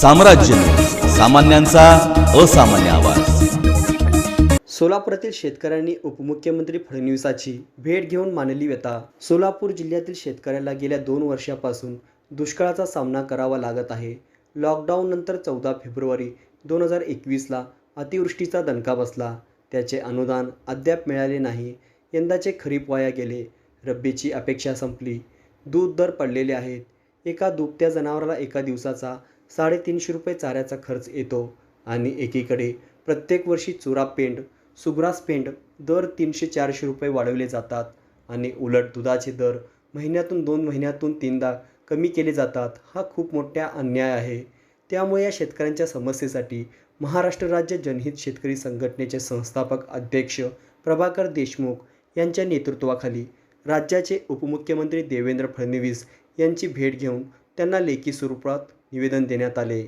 साम्राज्य. सामान्यांचा असामान्य आवाज. सोलापुरातील शेतकऱ्यांनी उपमुख्यमंत्री फडणवीसाची भेट घेऊन मानली व्यथा. सोलापूर जिल्ह्यातील शेतकऱ्याला गेल्या दोन वर्षापासून दुष्काळाचा सामना करावा लागत आहे. लॉकडाऊननंतर चौदा फेब्रुवारी दोन हजार एकवीसला अतिवृष्टीचा दणका बसला. त्याचे अनुदान अद्याप मिळाले नाही. यंदाचे खरीप वाया गेले. रब्बीची अपेक्षा संपली. दूध दर पडलेले आहेत. एका दुभत्या जनावराला एका दिवसाचा साडेतीनशे रुपये चाऱ्याचा खर्च येतो आणि एकीकडे प्रत्येक वर्षी चुरा पेंड सुग्रास पेंड दर तीनशे चारशे रुपये वाढवले जातात आणि उलट दुधाचे दर महिन्यातून दोन महिन्यातून तीनदा कमी केले जातात हा खूप मोठा अन्याय आहे. त्यामुळे या शेतकऱ्यांच्या समस्येसाठी महाराष्ट्र राज्य जनहित शेतकरी संघटनेचे संस्थापक अध्यक्ष प्रभाकर देशमुख यांच्या नेतृत्वाखाली राज्याचे उपमुख्यमंत्री देवेंद्र फडणवीस यांची भेट घेऊन त्यांना लेखी स्वरूपात निवेदन देण्यात आले.